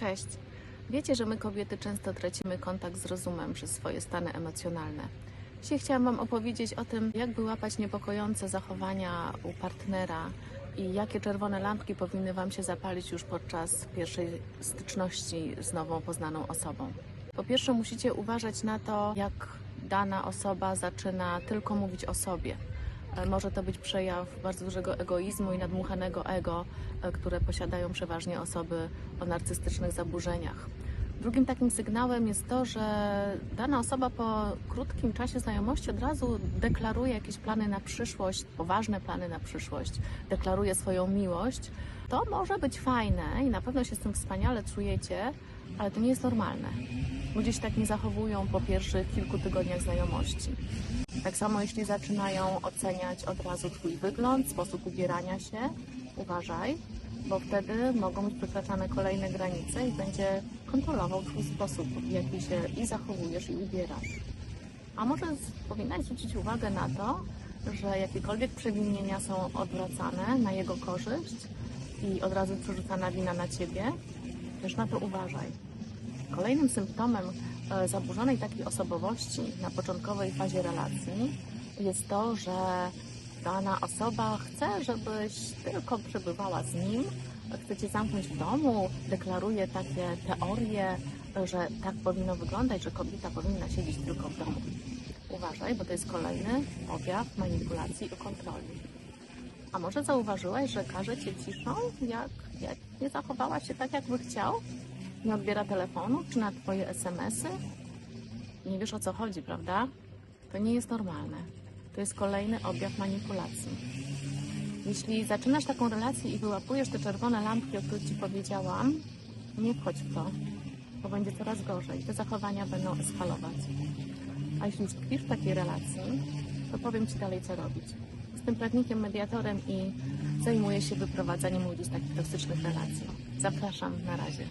Cześć. Wiecie, że my kobiety często tracimy kontakt z rozumem przez swoje stany emocjonalne. Dzisiaj chciałam Wam opowiedzieć o tym, jak wyłapać niepokojące zachowania u partnera i jakie czerwone lampki powinny Wam się zapalić już podczas pierwszej styczności z nową poznaną osobą. Po pierwsze, musicie uważać na to, jak dana osoba zaczyna tylko mówić o sobie. E, Może to być przejaw bardzo dużego egoizmu i nadmuchanego ego, e, które posiadają przeważnie osoby o narcystycznych zaburzeniach. Drugim takim sygnałem jest to, że dana osoba po krótkim czasie znajomości od razu deklaruje jakieś plany na przyszłość, poważne plany na przyszłość, deklaruje swoją miłość. To może być fajne i na pewno się z tym wspaniale czujecie, ale to nie jest normalne. Ludzie się tak nie zachowują po pierwszych kilku tygodniach znajomości. Tak samo jeśli zaczynają oceniać od razu Twój wygląd, sposób ubierania się, uważaj, bo wtedy mogą być przekraczane kolejne granice i będzie kontrolował Twój sposób, w jaki się i zachowujesz, i ubierasz. A może powinnaś zwrócić uwagę na to, że jakiekolwiek przewinienia są odwracane na jego korzyść i od razu przerzucana wina na Ciebie, też na to uważaj. Kolejnym symptomem e, zaburzonej takiej osobowości na początkowej fazie relacji jest to, że dana osoba chce, żebyś tylko przebywała z nim, chce cię zamknąć w domu, deklaruje takie teorie, że tak powinno wyglądać, że kobieta powinna siedzieć tylko w domu. Uważaj, bo to jest kolejny objaw manipulacji i kontroli. A może zauważyłaś, że każe cię ciszą, jak, jak nie zachowałaś się tak, jakby chciał? Nie odbiera telefonu, czy na twoje SMS-y? Nie wiesz o co chodzi, prawda? To nie jest normalne. To jest kolejny objaw manipulacji. Jeśli zaczynasz taką relację i wyłapujesz te czerwone lampki, o których Ci powiedziałam, nie wchodź w to, bo będzie coraz gorzej. Te zachowania będą eskalować. A jeśli już tkwisz w takiej relacji, to powiem Ci dalej, co robić. Jestem prawnikiem, mediatorem i zajmuję się wyprowadzaniem ludzi z takich toksycznych relacji. Zapraszam, na razie.